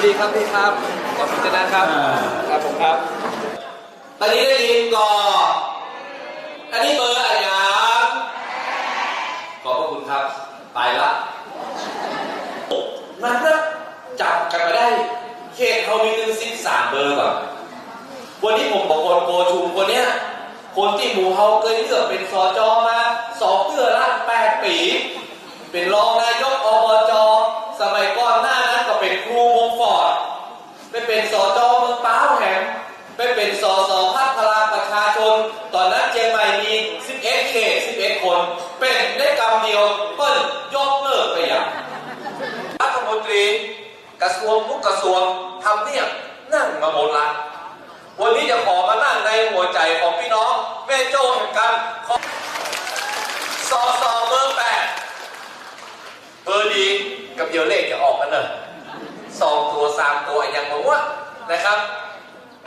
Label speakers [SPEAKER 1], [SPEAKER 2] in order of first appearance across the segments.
[SPEAKER 1] ครับขอบคุณนะครับ
[SPEAKER 2] อ่า
[SPEAKER 1] ครับผมครับ
[SPEAKER 3] ตอนนี้ได้ยินก่อน อันนี้เบอร์อะไรครับขอบพระคุณครับไปละมันนะจับกันมาได้ เขตเขามีถึงสิบสามเบอร์ก่อนวันนี้ผมบอกคนโกชุมคนเนี้ยคนที่หมูเฮาเคยเลือกเป็นสจมาสองเดือนละแปดปี เป็นรองนาย เป็นสอจเมืองป้าแหมไปเป็นสสอพัฒพลังประชาชน ตอนนั้นเชียงใหม่มี 11 เขต 11 คน เป็นได้กำเดียวเปิ้ลยกเลิกไปอย่างรัฐมนตรี กระทรวงทุกกระทรวงทำเนี่ยนั่งมาหมดละวันนี้จะขอมานั่งในหัวใจของพี่น้องแม่โจ้แห่งกันขอสอสอเบอร์แปดเบอร์ดีกับเดียวเลขจะออกกันเนอะ สองตัวสามตัวอย่างผมว่านะครับ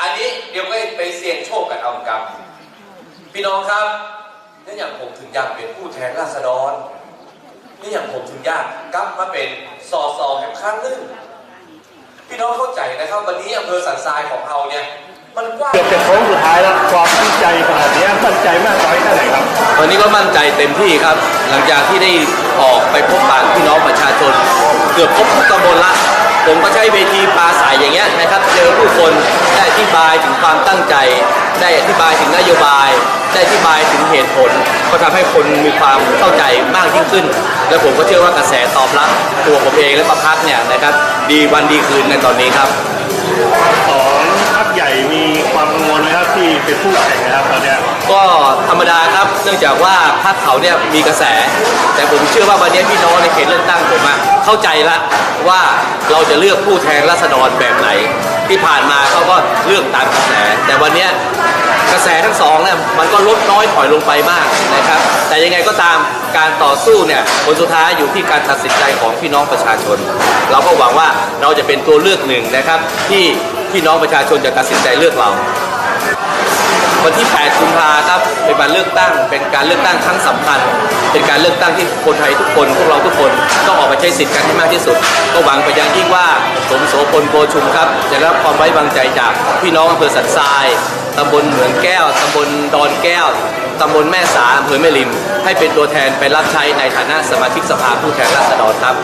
[SPEAKER 3] อันนี้เดี๋ยวก็ไปเสี่ยงโชคกันเอากับพี่น้องครับนี่อย่างผมถึงอยากเป็นผู้แทนราษฎรนี่อย่างผมถึงอยากกลับมาเป็นสอสอแห่งครั้งหนึ่งพี่น้องเข้าใจนะครับ วันนี้อำเภอสันทรายของเราเนี่ยมันกว้าง
[SPEAKER 2] เกือบจะโค้งสุดท้ายแล้วความมั่นใจขนาดนี้มั่นใจมากน้อยแค่ไหนครับ
[SPEAKER 1] วันนี้ก็มั่นใจเต็มที่ครับ หลังจากที่ได้ออกไปพบปะพี่น้องประชาชน เกือบครบทุกตำบลละ ผมก็ใช้เวทีปราศัยอย่างเงี้ยนะครับ เจอผู้คนได้อธิบายถึงความตั้งใจ ได้อธิบายถึงนโยบาย ได้อธิบายถึงเหตุผล ก็ทำให้คนมีความเข้าใจมากยิ่งขึ้น และผมก็เชื่อว่ากระแสตอบรับตัวผมเองและประพักเนี่ยนะครับ ดีวันดีคืนในตอนนี้ครับ
[SPEAKER 2] ที่เป็นผู้แข่งนะครับตอนเนี้ย
[SPEAKER 1] ก็ธรรมดาครับ เนื่องจากว่าพรรคเขาเนี่ยมีกระแส แต่ผมเชื่อว่าวันนี้พี่น้องในเขตเลือกตั้งผมอะเข้าใจละว่าเราจะเลือกผู้แทนราษฎรแบบไหน ที่ผ่านมาเขาก็เลือกตามกระแส แต่วันเนี้ยกระแสทั้งสองเนี่ยมันก็ลดน้อยถอยลงไปมากนะครับ แต่ยังไงก็ตามการต่อสู้เนี่ยผลสุดท้ายอยู่ที่การตัดสินใจของพี่น้องประชาชน เราก็หวังว่าเราจะเป็นตัวเลือกหนึ่งนะครับ ที่พี่น้องประชาชนจะตัดสินใจเลือกเรา วันที่ 8 กุมภาครับเป็นวันเลือกตั้ง เป็นการเลือกตั้งครั้งสำคัญ เป็นการเลือกตั้งที่คนไทยทุกคนพวกเราทุกคนต้องออกมาใช้สิทธิ์กันให้มากที่สุด ก็หวังไปย่างยิ่งว่าสมโสพลโกชุมครับจะรับความไว้วางใจจากพี่น้องอำเภอสันทรายตำบลเหมืองแก้วตำบลดอนแก้วตำบลแม่สาอำเภอแม่ริม ให้เป็นตัวแทนไปรับใช้ในฐานะสมาชิกสภาผู้แทนราษฎรครับ